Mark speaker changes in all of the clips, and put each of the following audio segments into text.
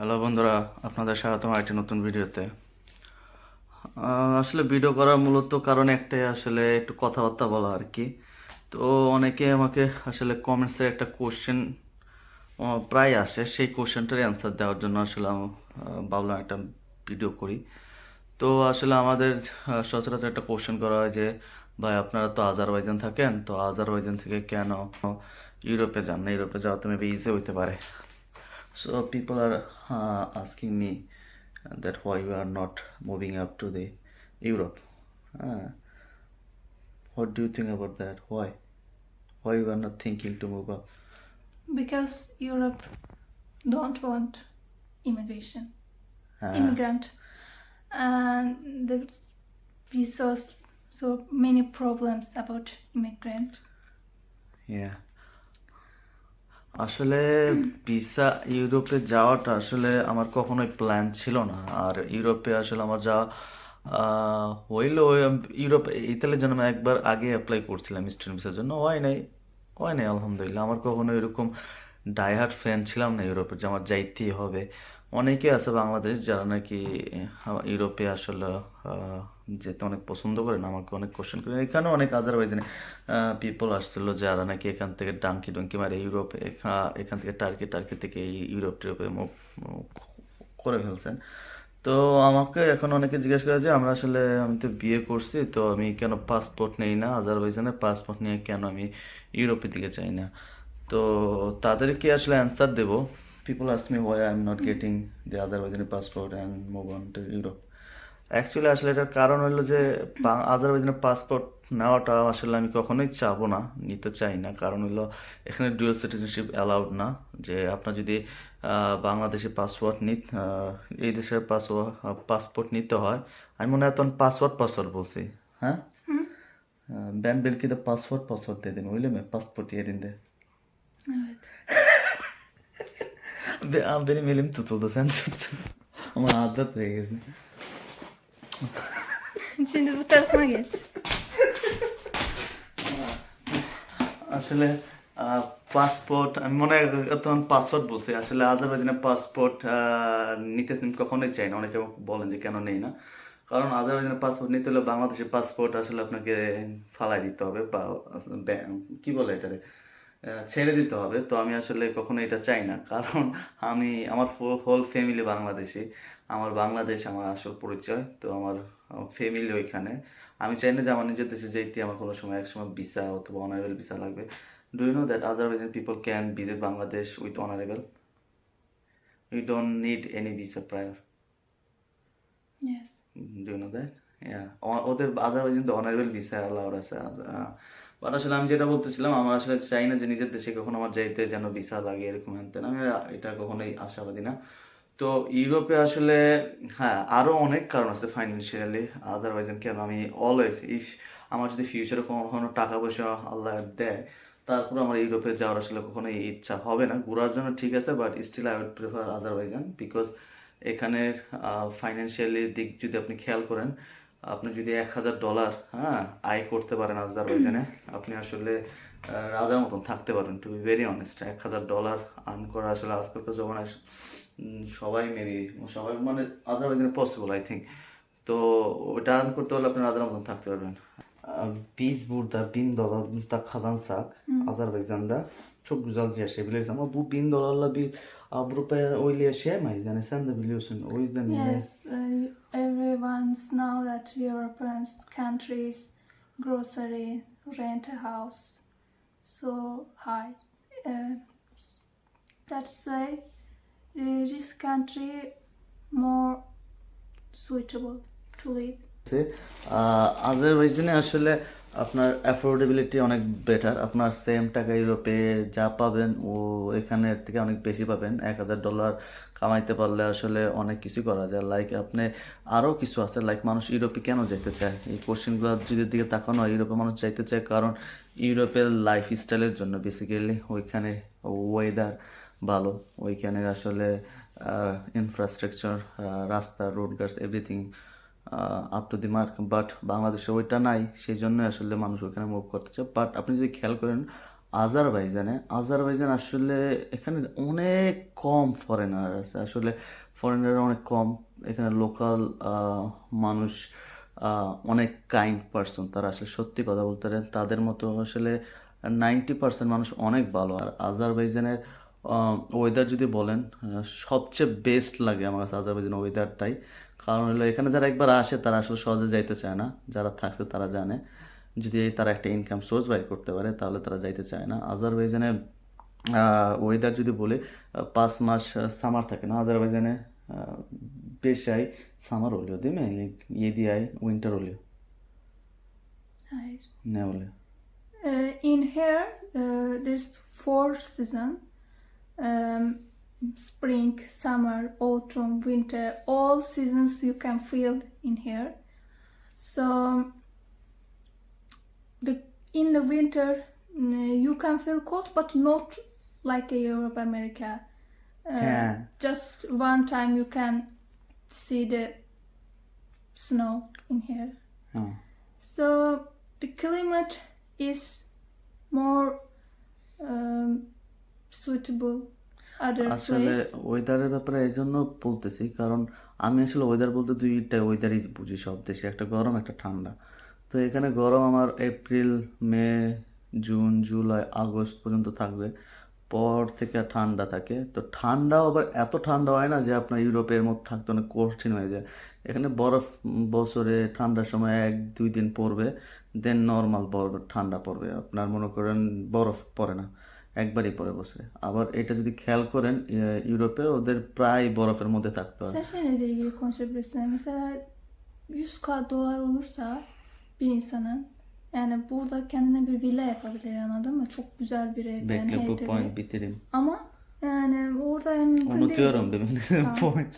Speaker 1: Hello বন্ধুরা, আপনাদের স্বাগতম একটি নতুন ভিডিওতে। আসলে ভিডিও করার মূলত কারণ একটাই, আসলে একটু কথাবার্তা বলা আর কি। তো অনেকে আমাকে আসলে কমেন্টসে একটা কোশ্চেন প্রায় আসে, সেই কোশ্চেনটার অ্যান্সার দেওয়ার জন্য আসলে ভাবলাম একটা ভিডিও করি। তো আসলে আমাদের সচরাচর একটা কোশ্চেন করা হয় যে, ভাই, আপনারা তো আজারবাইজান থাকেন, তো আজারবাইজান থেকে কেন ইউরোপে যান না? ইউরোপে যাওয়া তো মেবি ইজি হইতে পারে। So people are uh, asking me that why you are not moving up to the Europe. Uh, what do you think about that? Why? Why you are not thinking to move up?
Speaker 2: Because Europe don't want immigration,
Speaker 1: Uh,
Speaker 2: immigrant, and the we saw so many problems about immigrant.
Speaker 1: yeah. আসলে visa ইউরোপে যাওয়াটা আসলে আমার কখনোই plan ছিল না। আর ইউরোপে আসলে আমার যাওয়া হইল ইউরোপ ইতালির জন্য আমি একবার আগে অ্যাপ্লাই করছিলাম স্টুডেন্ট ভিসার জন্য। হয় নাই? হয় নাই? আলহামদুলিল্লাহ, আমার কখনো এরকম ডাইহার্ট ফ্যান ছিলাম না ইউরোপে যে আমার যাইতেই হবে। অনেকে আছে বাংলাদেশ যারা নাকি ইউরোপে আসলে যেতে অনেক পছন্দ করেন, আমাকে অনেক কোশ্চেন করেন। এখানে অনেক আজারবাইজানে পিপল আসছিল যারা নাকি এখান থেকে ডাঙ্কি ডঙ্কি মারে ইউরোপে এখা- এখান থেকে টার্কি টার্কি থেকে ইউরোপ টিউরোপে করে ফেলছেন। তো আমাকে এখন অনেকে জিজ্ঞেস করে যে, আমরা আসলে, আমি তো বিয়ে করছি, তো আমি কেন পাসপোর্ট নেই না? আজারবাইজানের পাসপোর্ট নিয়ে কেন আমি ইউরোপের দিকে চাই না? তো তাদেরকে আসলে অ্যান্সার দেবো। People ask me why I am not getting the Azerbaijani passport and move on to Europe actually আসলে এটার কারণ হলো যে আজারবাইজানের পাসপোর্ট নেওয়াটা আসলে আমি কখনোই চাবো না নিতে চাই না। কারণ হলো এখানে ডুয়েল সিটিজেনশিপ অ্যালাউড না। যে আপনার যদি বাংলাদেশে পাসপোর্ট নি এই দেশের পাসপোর্ট পাসপোর্ট নিতে হয় আমি মনে হয় তখন পাসওয়ার্ড পাসওয়ার্ড বলছি হ্যাঁ? ব্যান বেলকিতে পাসওয়ার্ড পাসওয়ার্ড দিয়ে দিন বুঝলে মে পাসপোর্ট দিয়ে দিন দে।
Speaker 2: Evet.
Speaker 1: Be- Abi benim elim tutuldu sen tut. Ama adet hয়ে গেছে।
Speaker 2: Şimdi bu tarafa geç.
Speaker 1: আসলে পাসপোর্ট আমি মনে তখন পাসপোর্ট বলছি। আসলে আজারবাইজানের পাসপোর্ট নিতে কখনোই চাই না। অনেকে বলেন যে কেন নেই না। কারণ আজারবাইজানের পাসপোর্ট নিতে হলে বাংলাদেশের পাসপোর্ট আসলে আপনাকে ফালাই দিতে হবে বা কি বলে এটারে? ছেড়ে দিতে হবে। তো আমি আসলে কখনো এটা চাই না। কারণ আমি আমার হোল ফ্যামিলি বাংলাদেশি। আমার বাংলাদেশ আমার আসল পরিচয়। তো আমার ফ্যামিলি ওইখানে। আমি চাই না যে আমার নিজের দেশে যেতে আমার কোনো সময় এক সময় ভিসা অথবা অনারেবল ভিসা লাগবে। Do you know that Azerbaijan people can visit Bangladesh with on arrival you don't need any visa
Speaker 2: prior
Speaker 1: Yes. Do you know that ওদের আজারবাইজান তো অনারেবল ভিসা অ্যালাউড আছে। বাট আসলে আমি যেটা বলতেছিলাম, আমার আসলে চাই না যে নিজের দেশে কখনো আমার যাইতে যেন ভিসা লাগে এরকম হ্যান আমি এটা কখনোই আশাবাদী না। তো ইউরোপে আসলে হ্যাঁ আরও অনেক কারণ আছে ফাইন্যান্সিয়ালি আজারবাইজান কেন? আমি অলওয়েজ ইফ আমার যদি ফিউচারে কখনো টাকা পয়সা আল্লাহ দেয়, তারপর আমার ইউরোপে যাওয়ার আসলে কখনোই ইচ্ছা হবে না। ঘোরার জন্য ঠিক আছে but still I would prefer Azerbaijan because এখানের ফাইন্যান্সিয়ালি দিক যদি আপনি খেয়াল করেন আপনি যদি এক হাজার ডলার হ্যাঁ আয় করতে পারেন আজারবাইজানে, আপনি আসলে রাজার মতন থাকতে পারেন টু বি ভেরি অনেস্ট এক হাজার ডলার আর্ন করা আসলে আজকালকার জমানায় সবাই মেবি সবাই মানে আজারবাইজানে পসিবল আই থিঙ্ক তো, ওটা আর্ন করতে হলে আপনি রাজার মতন থাকতে paarben. Biz burada bin dolar kazansak Azerbaycan'da çok güzel yaşayabiliriz ama bu bin dolarla biz Avrupa'ya öyle yaşayamayız. Yani sen de biliyorsun. O yüzden yani
Speaker 2: Yes. Uh, everyone's know that European countries grocery rent a house so high. Uh, that's why uh, this country more suitable to live.
Speaker 1: আজারবাইজানে আসলে আপনার affordability অনেক better আপনার same টাকা ইউরোপে যা পাবেন, ও এখানের থেকে অনেক বেশি পাবেন। এক হাজার ডলার কামাইতে পারলে আসলে অনেক কিছু করা যায়। লাইক আপনি আরও কিছু আছে লাইক মানুষ ইউরোপে কেন যেতে চায়? এই কোশ্চেনগুলো যদি দিকে তাকানো হয়, ইউরোপে মানুষ যাইতে চায় কারণ ইউরোপের লাইফ স্টাইলের জন্য বেসিক্যালি ওইখানে ওয়েদার ভালো। ওইখানে আসলে ইনফ্রাস্ট্রাকচার রাস্তা road guards everything up to the mark but বাংলাদেশে ওইটা নাই সেই জন্য আসলে মানুষ ওইখানে মুভ করতে চায় বাট আপনি যদি খেয়াল করেন, আজারবাইজানে, আজারবাইজান আসলে এখানে অনেক কম ফরেনার আছে। আসলে ফরেনার অনেক কম, এখানে লোকাল মানুষ অনেক কাইন্ড পার্সন তারা আসলে সত্যি কথা বলতে পারেন, তাদের মতো আসলে নাইনটি পার্সেন্ট মানুষ অনেক ভালো। আর আজারবাইজানের ওয়েদার যদি বলেন সবচেয়ে বেস্ট লাগে আমার কাছে আজারবাইজানের ওয়েদারটাই কারণ হলো এখানে যারা একবার আসে তারা আসলে সহজে যাইতে চায় না। যারা থাকছে তারা জানে। যদি তারা একটা ইনকাম সোর্স বাই করতে পারে তাহলে তারা যাইতে চায় না। আজারবাইজানে ওয়েদার যদি বলি পাঁচ মাস সামার থাকে না। আজারবাইজানে বেশাই সামার হলেও দিমে ইয়ে দিয়াই উইন্টার হলেও?
Speaker 2: Uh, in here, uh, there's four season. Um, spring, summer, autumn, winter. All seasons you can feel in here. So, the in the winter mm, you can feel cold, but not like a Europe, America. Uh,
Speaker 1: Yeah.
Speaker 2: Just one time you can see the snow in here.
Speaker 1: Ha.
Speaker 2: So the climate is more um, suitable
Speaker 1: আসলে ওয়েদারের ব্যাপারে এই জন্য বলতেছি কারণ আমি আসলে weather বলতে দুইটা ওয়েদারই বুঝি সব দেশে একটা গরম একটা ঠান্ডা। তো এখানে গরম আমার April May June July August পর্যন্ত থাকবে। পর থেকে আর ঠান্ডা থাকে। তো ঠান্ডাও আবার এত ঠান্ডা হয় না যে আপনার ইউরোপের মধ্যে থাকতে অনেক কঠিন হয়ে যায়। এখানে বরফ বছরে ঠান্ডার সময় এক দুই দিন পড়বে দেন নর্মাল বরফ ঠান্ডা পড়বে। আপনার মনে করেন বরফ পড়ে না। একবারই পরে বছরে আবার এটা যদি খেয়াল করেন ইয়ে, ইউরোপে ওদের প্রায় বরফের মধ্যে থাকতে হয়
Speaker 2: Sen şeyle ilgili konuşabilirsin. Mesela 100k dolar olursa bir insanın yani burada kendine bir villa yapabilir anladın mı? Çok güzel bir ev yani
Speaker 1: Bekle bu
Speaker 2: HDB.
Speaker 1: point bitireyim.
Speaker 2: Ama yani orada yani mümkün
Speaker 1: Unutuyorum
Speaker 2: değil.
Speaker 1: demin
Speaker 2: Tamam.
Speaker 1: point.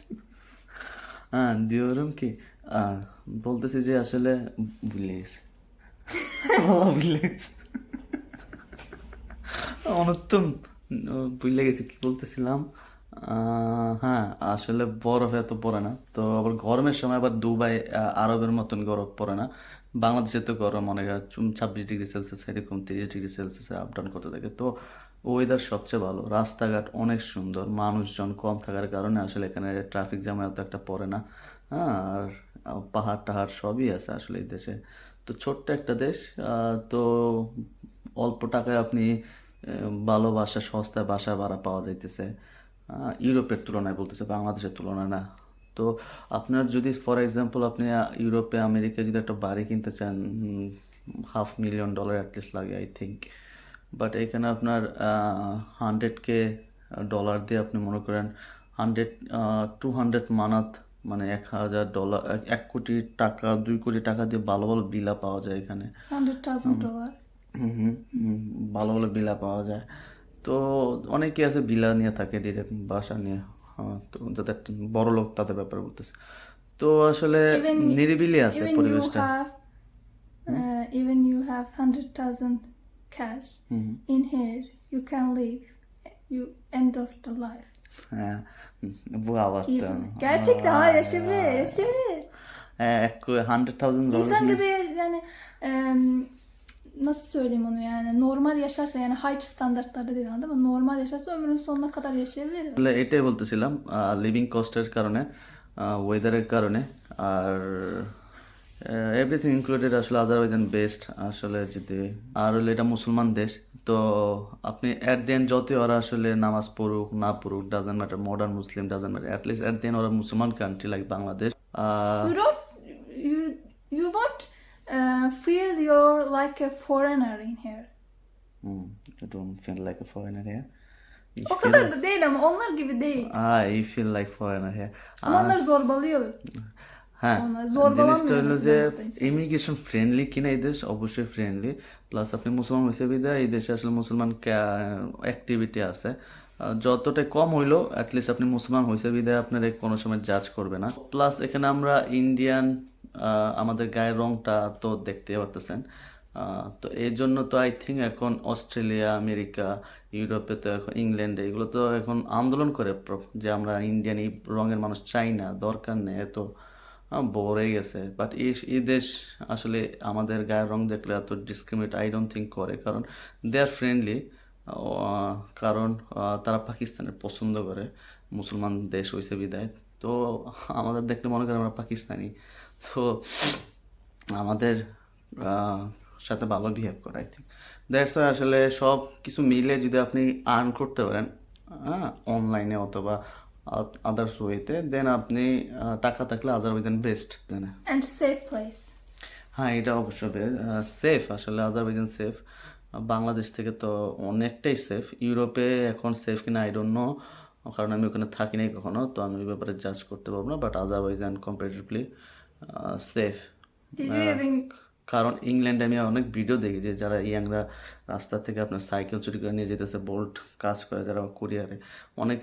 Speaker 1: Ha, diyorum ki aa, বলতেছি যে আসলে ভুলে গেছি বাবা ভুলে গেছি অনত্তম। ভুলে গেছি, কি বলতেছিলাম? হ্যাঁ আসলে বরফ এত পড়ে না। তো আবার গরমের সময় আবার দুবাই আরবের মতন গরম পড়ে না। বাংলাদেশে তো গরম অনেক ছাব্বিশ ডিগ্রি সেলসিয়াস, এরকম তিরিশ ডিগ্রি সেলসিয়াসে আপ ডাউন করতে থাকে। তো ওয়েদার সবচেয়ে ভালো। রাস্তাঘাট অনেক সুন্দর, মানুষজন কম থাকার কারণে আসলে এখানে ট্রাফিক জ্যাম এত একটা পড়ে না। হ্যাঁ আর পাহাড় টাহাড় সবই আছে আসলে এই দেশে। তো ছোট্ট একটা দেশ তো অল্প টাকায় আপনি ভালো বাসা সস্তায় বাসা ভাড়া পাওয়া যাইতেছে। ইউরোপের তুলনায় বলতেছে বাংলাদেশের তুলনায় না। তো আপনার যদি ফর এক্সাম্পল আপনি ইউরোপে আমেরিকায় যদি একটা বাড়ি কিনতে চান half million dollar at least লাগে আই থিঙ্ক বাট এখানে আপনার হান্ড্রেড কে ডলার দিয়ে আপনি মনে করেন হান্ড্রেড টু হান্ড্রেড মানাত মানে এক হাজার ডলার এক কোটি টাকা দুই কোটি টাকা দিয়ে ভালো ভালো বিলা পাওয়া যায় এখানে।
Speaker 2: 100,000 dolar.
Speaker 1: হুম হুম হুম, হুম ভালো ভালো বিলা পাওয়া যায়। তো অনেকে আছে বিলা নিয়ে থাকে ডিরেক্ট বাসা নিয়ে। হ্যাঁ, তো যাদের বড় লোক তাদের ব্যাপারে বলতেছে। তো আসলে নিরিবিলি আছে পরিবেশটা।
Speaker 2: Even you have hundred
Speaker 1: thousand cash
Speaker 2: in here you can live you end of life
Speaker 1: হ্যাঁ
Speaker 2: nasıl söyleyeyim onu yani normal yaşarsa yani high standartlarda değil anladın mı? Normal yaşarsa ömrünün sonuna kadar yaşayabilir.
Speaker 1: আসলে এটাই বলতেছিলাম living কস্টের কারণে ওয়েদারের কারণে আর everything included আসলে Azerbaijan best আসলে যদি আর হলো এটা মুসলমান দেশ তো আপনি অ্যাট দেন যতই ওরা আসলে নামাজ পড়ুক না পড়ুক doesn't matter modern Muslim doesn't matter at least at the end ওরা মুসলমান country like Bangladesh
Speaker 2: you you won't uh, feel you're like a foreigner in here.
Speaker 1: hmm, you don't feel like a foreigner here. You
Speaker 2: O
Speaker 1: feel-
Speaker 2: kadar da değil ama onlar gibi değil.
Speaker 1: Ah, you feel like foreigner here.
Speaker 2: Ama
Speaker 1: Ah,
Speaker 2: onlar zorbalıyor.
Speaker 1: হ্যাঁ
Speaker 2: ওনার zorbalanmıyor
Speaker 1: জিনিসটা হলো
Speaker 2: en
Speaker 1: যে
Speaker 2: azından burada insan.
Speaker 1: Immigration friendly কিনা এই দেশ অবশ্যই friendly plus আপনি মুসলমান হিসেবে দেয় এই দেশে আসলে মুসলমান অ্যাক্টিভিটি আছে আহ, যতটা কম হইল অ্যাটলিস্ট আপনি মুসলমান হিসেবে বিদায় আপনার কোনো সময় জাজ করবে না। প্লাস এখানে আমরা ইন্ডিয়ান আমাদের গায়ের রংটা তো দেখতে পারতেছেন। তো এই জন্য তো আই থিঙ্ক এখন অস্ট্রেলিয়া আমেরিকা ইউরোপে তো এখন ইংল্যান্ডে এগুলো তো এখন আন্দোলন করে যে আমরা ইন্ডিয়ান এই রঙের মানুষ চাই না দরকার নেই এত হয়ে গেছে। বাট এই দেশ আসলে আমাদের গায়ের রং দেখলে এত ডিসক্রিমিনেট আই ডোন্ট থিঙ্ক করে। কারণ দে আর ফ্রেন্ডলি কারণ তারা পাকিস্তানের পছন্দ করে। মুসলমান দেশ হয়েছে বিদায়। তো আমাদের দেখলে মনে করে আমরা পাকিস্তানি। তো আমাদের সাথে ভালো বিহেভ করে আই থিঙ্ক দ্যাটস আসলে সব কিছু মিলে যদি আপনি আর্ন করতে পারেন হ্যাঁ অনলাইনে অথবা আদার্স ওয়েতে দেন আপনি টাকা থাকলে আজারবাইজান বেস্ট
Speaker 2: place.
Speaker 1: হ্যাঁ এটা অবশ্যই সেফ আসলে আজারবাইজান সেফ বাংলাদেশ থেকে তো অনেকটাই সেফ ইউরোপে এখন সেফ কিনা আই ডোন্ট নো কারণ আমি ওখানে থাকি নাই কখনো তো আমি ওই ব্যাপারে জাজ করতে পারব না বাট আজারবাইজান কম্পারেটিভলি সেফ কারণ ইংল্যান্ডে আমি অনেক ভিডিও দেখি যে যারা ইয়াংরা রাস্তা থেকে আপনার সাইকেল চুরি করে নিয়ে যেতেছে বোল্ট কাজ করে যারা কুরিয়ারে অনেক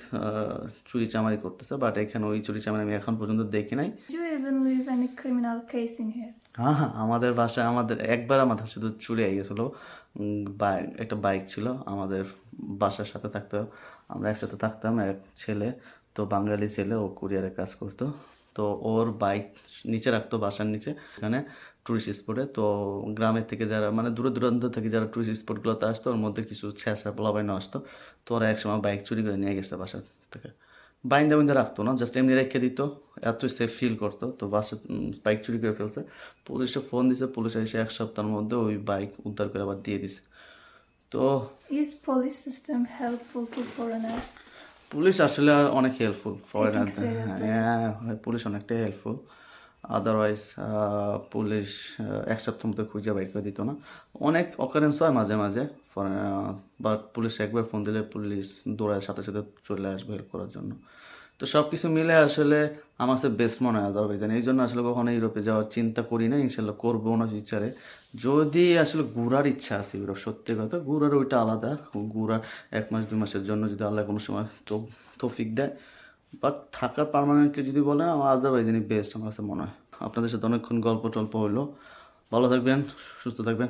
Speaker 1: চুরি চামারি করতেছে বাট এখানে ওই চুরি চামারি আমি এখন পর্যন্ত দেখি নাই? হ্যাঁ হ্যাঁ আমাদের বাসায় আমাদের একবার আমাদের শুধু চুরি হয়ে গেছিল। বাইক একটা বাইক ছিল আমাদের বাসার সাথে থাকতো। আমরা একসাথে থাকতাম এক ছেলে তো বাঙালি ছেলে ও কুরিয়ারে কাজ করতো। তো ওর বাইক নিচে রাখতো বাসার নিচে, এখানে টুরিস্ট স্পটে তো গ্রামের থেকে যারা মানে দূরে দূরান্ত থেকে যারা টুরিস্ট স্পটগুলোতে আসতো, ওর মধ্যে কিছু ছেঁচা পোলাবাইন আসতো। তো ওরা একসময় বাইক চুরি করে নিয়ে গেছে বাসার থেকে। বাইন্দা বাইন্দা রাখতো না জাস্ট এমনি রেখে দিত, এত সেফ ফিল করতো। তো বাসা বাইক চুরি করে ফেলছে। পুলিশে ফোন দিছে, পুলিশ এসে এক সপ্তাহের মধ্যে ওই বাইক উদ্ধার করে আবার দিয়ে দিছে। তো
Speaker 2: Is police system helpful to foreigner?
Speaker 1: Police আসলে অনেক হেল্পফুল ফরেনার হ্যাঁ পুলিশ অনেকটাই হেল্পফুল আদারওয়াইজ পুলিশ এক সপ্তাহ মতো খুঁজে বাইক করে দিত না। অনেক অকারেন্স হয় মাঝে মাঝে বাট পুলিশ একবার ফোন দিলে পুলিশ দৌড়ায় সাথে সাথে চলে আসবে হেল্প করার জন্য। তো সব কিছু মিলে আসলে আমার কাছে বেস্ট মনে হয় আজারবাইজান এই জন্য আসলে কখনো ইউরোপে যাওয়ার চিন্তা করি না ইনশাল্লাহ করব না ফিউচারে যদি আসলে ঘোরার ইচ্ছা আছে ইউরোপ, সত্যি কথা, ঘোরার ওইটা আলাদা। ঘোরার এক মাস দু মাসের জন্য যদি আল্লাহ কোনো সময় তো তৌফিক দেয়। বাট থাকা পার্মানেন্টলি যদি বলেন, আমার আজারবাইজানই বেস্ট আমার কাছে মনে হয়। আপনাদের সাথে অনেকক্ষণ গল্প টল্প হইল। ভালো থাকবেন, সুস্থ থাকবেন।